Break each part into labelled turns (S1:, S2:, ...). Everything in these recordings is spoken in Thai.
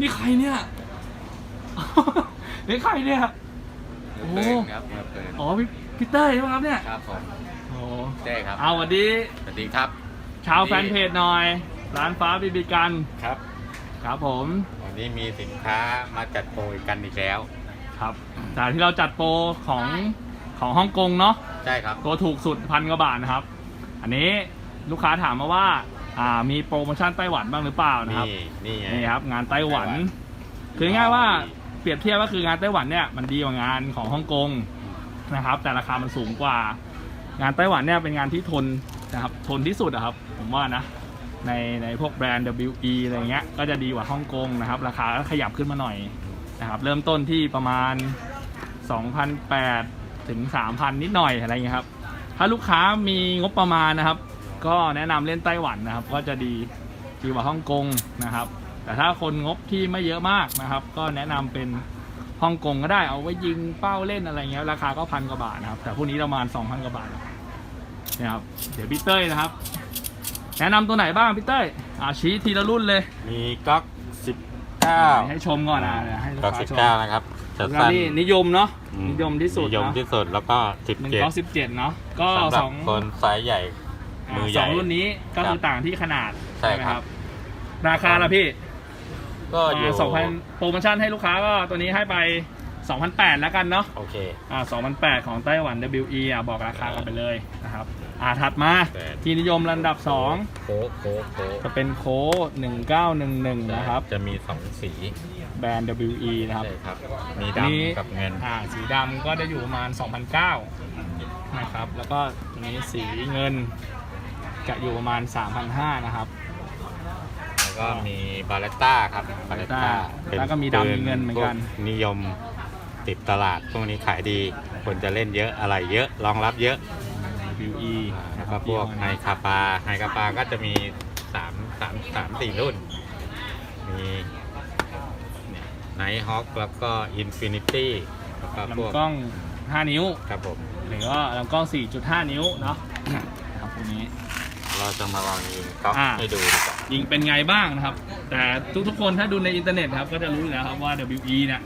S1: นี่ใครเนี่ย นี่ใครเนี่ย โอ้
S2: มือปืนครับมือปืน
S1: อ๋อพี่พี่เต้ยใช่ไหมครับเนี่ย
S2: ครับผม
S1: โอ้
S2: เต้ครับ
S1: เอาสวัสดี
S2: สวัสดีครับ
S1: ชาวแฟนเพจหน่อย ร้านฟ้าบีบีกัน
S2: ครับ
S1: ครับผม
S2: วันนี้มีสินค้ามาจัดโปรยกันอีกแล้ว
S1: ครับจากที่เราจัดโปรของของฮ่องกงเนาะ
S2: ใช่ครับ
S1: ตัวถูกสุดพันกว่าบาทนะครับ อันนี้ลูกค้าถามมาว่า อ่ามีโปรโมชั่นไต้หวันบ้างหรือเปล่านะครับ
S2: นี่นี่ไง
S1: นี่ครับ งานไต้หวัน คือง่ายๆว่าเปรียบเทียบก็คืองานไต้หวันเนี่ยมันดีกว่างานของฮ่องกงนะครับ แต่ราคามันสูงกว่า งานไต้หวันเนี่ยเป็นงานที่ทนนะครับทนที่สุดอะครับ ผมว่านะในในพวกแบรนด์ WE อะไรเงี้ยก็จะดีกว่าฮ่องกงนะครับ ราคาก็ขยับขึ้นมาหน่อยนะครับ เริ่มต้นที่ประมาณ2,008ถึง 3,000 นิดหน่อยอะไรเงี้ยครับ ถ้าลูกค้ามีงบประมาณนะครับ ก็แนะนำเล่นไต้หวันนะครับ ก็จะดีดีกว่าฮ่องกงนะครับ แต่ถ้าคนงบที่ไม่เยอะมากนะครับ ก็แนะนำเป็นฮ่องกงก็ได้เอาไว้ยิงเป้าเล่นอะไรเงี้ยราคาก็พันกว่าบาทนะครับ แต่พวกนี้ประมาณ2,000กว่าบาทเนี่ยครับเดี๋ยวพี่เต้ยนะครับ แนะนำตัวไหนบ้างพี่เต้ยอ่าชี้ทีละรุ่นเลย
S2: มีก๊อกสิบเก้า
S1: ให้ชมก่อนนะเดี๋ยวให้ลูก
S2: ก๊อก
S1: ค้า
S2: สิบ
S1: ชม
S2: เก้านะครับจะ
S1: แล้ว
S2: สั้น
S1: นี่นิยมเนาะ
S2: อื
S1: นิยมที่สุด
S2: นิยม
S1: เนาะ
S2: ที่สุดแล้วก็สิบ
S1: หนึ่ง
S2: เจ็ด
S1: ก้อสิบเจ็ดเนาะก็
S2: สำห
S1: ส
S2: รับ
S1: อง
S2: คนไซส์ใหญ่ มือใหญ่
S1: สองรุ่นนี้ก็คือ
S2: ครับ
S1: ต่างที่ขนาด
S2: ใช่
S1: ไหม
S2: ครับ
S1: ราคาละพี่
S2: ก็อยู่
S1: สองพันโปรโมชั่นให้ลูกค้าก็ตัวนี้ให้ไป2,008 แล้วกันเนาะ
S2: โอเค
S1: อ่า2,008 ของไต้หวัน WE อะบอกราคากันไปเลยนะครับอ่าถัดมา
S2: แต่
S1: ที่นิยมลำดับ
S2: โค้กโค้กโค้ก
S1: 2จะเป็นโค้ด1911 นะครับ
S2: จะมีสองสี
S1: แบรนด์ WE นะครับ
S2: ใช่ครับ มี
S1: อันนี้
S2: ดำกับเงิน
S1: อ่าสีดำก็จะอยู่ประมาณ 2,009 นะครับ แล้วก็ตัวนี้สีเงิน จะอยู่ประมาณ 3,500 นะครับ
S2: แล้วก็มีบาเลต้าครับบาเลต้า
S1: แล้วก็มีดำมีเงินเหมือนกัน
S2: นิยมติดตลาดช่วงนี้ขายดี คนจะเล่นเยอะอะไรเยอะรองรับเยอะ
S1: WE
S2: แล้วก็พวกไฮคาปาไฮคาปาก็จะมีสามสามสามสี่รุ่น มีไนท์ฮอคแล้วก็อินฟินิตี้แล้วก็พวก
S1: ลำกล้อง 5 นิ้ว
S2: ครับผม
S1: หรือว่าลำกล้อง 4.5 นิ้วเนาะครับพวกนี้
S2: เราจะมาลองยิงก๊อก
S1: อ่า
S2: ให้ดูดีกว่า
S1: ยิงเป็นไงบ้างนะครับ แต่ทุกๆคนถ้าดูในอินเทอร์เน็ตครับก็จะรู้อยู่แล้วครับว่า WE เนี่ย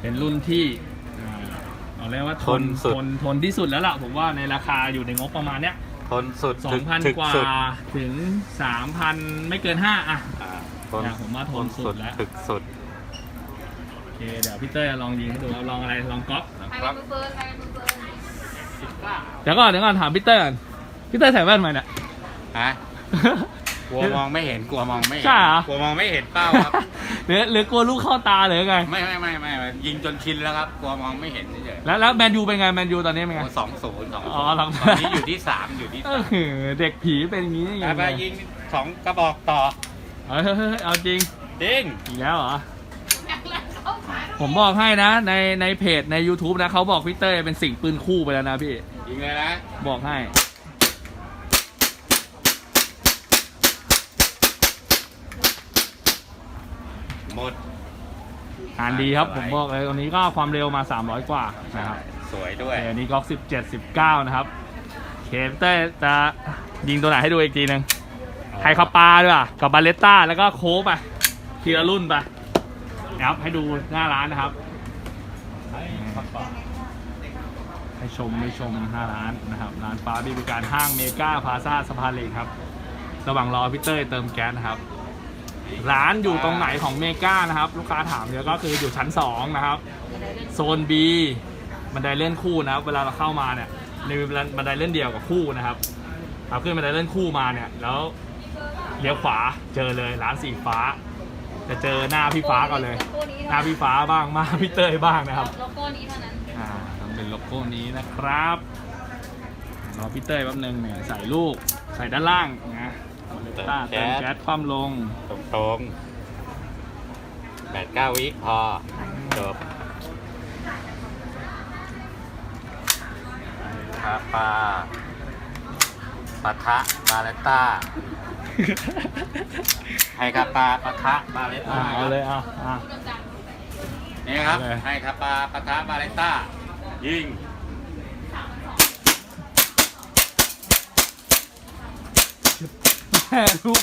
S1: เป็นรุ่นที่อ่าเอาเรียกว่าทนทนทนที่สุดแล้วล่ะผมว่าในราคาอยู่ในงบประมาณเนี้ย
S2: ทนสุดถึ
S1: 2,000กว่า
S2: สุด
S1: ถึง3,000ไม่เกิน5อะ
S2: อ่าทน
S1: เนี่ยผมว่าทนสุดแล้ว
S2: ถึกสุด
S1: โอเคเดี๋ยวพี่เต้ยลองยิงให้ดูครับลองอะไรลองก๊อป
S3: ใครเป็นมือปืนใครเป็นมือปืน
S1: เดี๋ยวก่อนเดี๋ยวก่อนถามพี่เต้ยก่อนพี่เต้ยใส่แว่นไหมเนี่ย
S2: ฮะกลัวมองไม่เห็นกลัวมองไม่เห็น
S1: ใช่เหรอ
S2: กลัวมองไม่เห็นเป้าครับ
S1: หรือหรือกลัวลูกเข้าตาหรือไง
S2: ไม่ไม่ไม่ไม่ไม่ยิงจนชินแล้วครับ กลัวมองไม่เห็นเฉย
S1: แล้วแล้วแมนยูเป็นไงแมนยูตอนนี้เป็นไง
S2: สองศูนย์สอง
S1: อ๋อสอง
S2: ตอนนี้อยู่ที่สามอยู่ที่
S1: เอ
S2: สาม
S1: อเด็กผีเป็นอย่างนี้
S2: ไป
S1: ยัง
S2: ไป
S1: ไง
S2: ยิงสองกระบอกต่อ
S1: เฮ้ยเฮ้ยเฮ้ยเอาจริง
S2: จริง
S1: อีกแล้วเหรอ
S3: เข้ามา
S1: ผมบอกให้นะ ในในเพจใน YouTube นะเขาบอกพี่เต้ยเป็นสิ่งปืนคู่ไปแล้วนะพี่
S2: ยิงเลยนะ
S1: บอกให้
S2: หมด
S1: งานดีครับ
S2: ส
S1: ผ
S2: วย
S1: มบอกเลยตอนนี้ก็ความเร็วมา 300 กว่านะครับ
S2: สวยด้วย
S1: เดี๋ยวนี้ก็17 19 นะครับ เคปเต้ยจะยิงตัวไหนให้ดูอีกทีหนึ่งไฮคาปาด้วยอะกับบาเลตต้าแล้วก็โค้กไปทีละรุ่นไปนะครับให้ดูหน้าร้านนะครับให้ชมให้ชมห้าร้านนะครับ ร้านฟ้าบริการห้างเมกาพาซาสะพานเหล็กครับ ระหว่างรอพี่เต้ยเติมแก๊สนะครับ ร้านอยู่ตรงไหนของเมกานะครับ ลูกค้าถามเยอะก็คืออยู่ชั้น 2 นะครับ โซน B บันไดเลื่อนคู่นะครับ เวลาเราเข้ามาเนี่ยในบันไดเลื่อนเดียวกับคู่นะครับเราขึ้นบันไดเลื่อนคู่มาเนี่ย แล้วเลี้ยวขวาเจอเลยร้านสีฟ้า จะเจอหน้าพี่ฟ้าก่อนเลย
S3: โลโก้นี้
S1: หน้าพี่ฟ้าบ้างมาพี่เต้ยบ้างนะครับ
S3: โลโก้นี้เท่านั้น
S1: อ่าต้องเป็นโลโก้นี้นะครับรอพี่เต้ยแป๊บนึงเนี่ยใส่ลูกใส่ด้านล่างนะ
S2: เติม
S1: ต้า
S2: แก๊
S1: เติม
S2: ส
S1: แก๊สคว่ำลง
S2: ตรงตรงๆแปดเก้าวิพอจบคาปาปะทะบาเลตต้าไฮคาปาปะทะบาเลต
S1: อ่า
S2: ต้า
S1: เอาเลยอะอะ
S3: พูดดัง
S2: นี่ครับ
S1: เอาเลย
S2: ไฮคาปาปะทะบาเลตต้า ยิง
S1: แม่ลูป